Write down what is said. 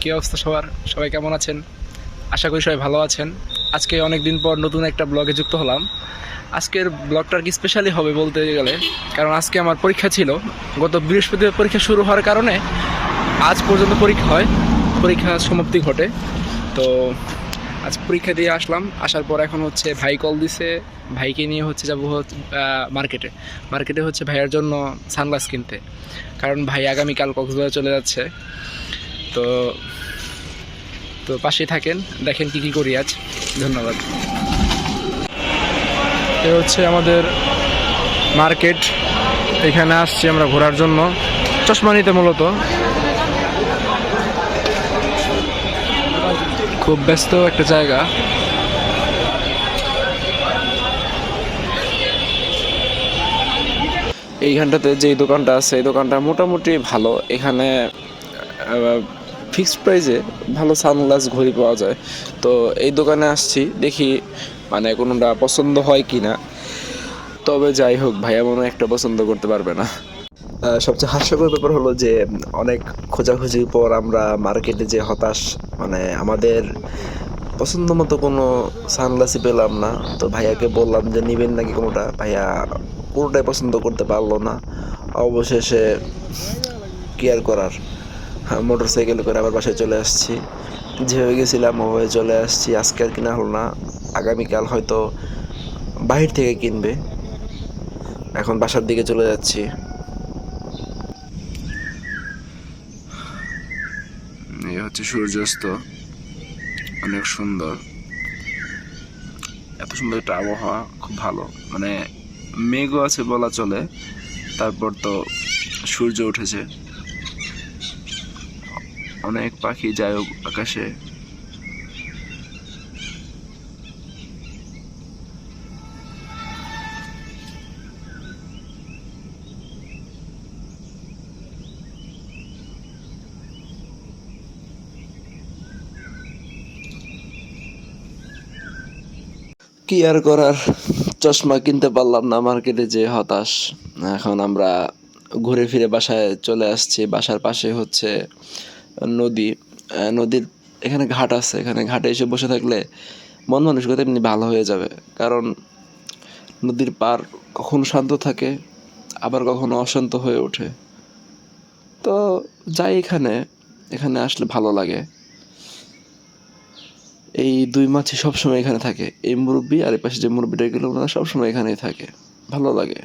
কি অবস্থা সবার? সবাই কেমন আছেন? আশা করি সবাই ভালো আছেন। আজকে অনেক দিন পর নতুন একটা ব্লগে যুক্ত হলাম। আজকের ব্লগটা কি স্পেশালি হবে বলতে গেলে, কারণ আজকে আমার পরীক্ষা ছিল। গত বৃহস্পতিবার পরীক্ষা শুরু হওয়ার কারণে আজ পর্যন্ত পরীক্ষা হয়। পরীক্ষা সমাপ্তি ঘটে। তো, আজ পরীক্ষা দিয়ে আসলাম। আসার পর এখন হচ্ছে ভাই কল দিছে। ভাইকে নিয়ে হচ্ছে যাব মার্কেটে মার্কেটে হচ্ছে ভাইয়ের জন্য সানগ্লাস কিনতে। কারণ ভাই আগামীকাল কক্সবাজার চলে যাচ্ছে। তো তো পাশেই থাকেন। দেখেন কি কি করি আজ। ধন্যবাদ। এ হচ্ছে আমাদের মার্কেট। এখানে আসছি আমরা ঘোরার জন্য। চশমা নিতে মূলত। খুব ব্যস্ত একটা জায়গা। এইখানটাতে যেই দোকানটা আছে, এই দোকানটা মোটামুটি ভালো। এখানে ফিক্সড প্রাইসে ভালো সানগ্লাস ঘড়ি পাওয়া যায়। তো এই দোকানে আসছি, দেখি মানে কোনোটা পছন্দ হয় কি না তবে যাই হোক, ভাইয়া মনে একটা পছন্দ করতে পারবে না। সবচেয়ে হাস্যকর ব্যাপার হলো যে, অনেক খোঁজাখুঁজির পর আমরা মার্কেটে যে হতাশ মানে আমাদের পছন্দ মতো কোনো সানগ্লাসই পেলাম না। তো ভাইয়াকে বললাম যে, নিবেন নাকি কোনোটা? ভাইয়া কোনোটাই পছন্দ করতে পারল না। অবশেষে কি আর করার মোটর সাইকেল করে আবার বাসায় চলে আসছি। যেভাবে গেছিলাম, ওভাবে চলে আসছি। আজকে আর কিনা হলো না। আগামীকাল হয়তো বাহির থেকে কিনবে। এখন বাসার দিকে চলে যাচ্ছি। এই হচ্ছে সূর্যাস্ত। অনেক সুন্দর। এত সুন্দর একটা আবহাওয়া, খুব ভালো। মানে মেঘও আছে বলা চলে। তারপর তো সূর্য উঠেছে। অনেক পাখি যায় আকাশে। কি আর করার? চশমা কিনতে পারলাম না মার্কেটে যে হতাশ। এখন আমরা ঘুরে ফিরে বাসায় চলে আসছি। বাসার পাশে হচ্ছে নদী নদীর এখানে ঘাট আছে। এখানে ঘাটে এসে বসে থাকলে মন মানসিকতা এমনি ভালো হয়ে যাবে। কারণ নদীর পার কখনো শান্ত থাকে, আবার কখনো অশান্ত হয়ে ওঠে। তো যাই এখানে এখানে আসলে ভালো লাগে। এই দুই মাছি সবসময় এখানে থাকে। এই মুরব্বি আর এই পাশে যে মুরব্বিটা গেল, ওনারা সবসময় এখানেই থাকে। ভালো লাগে।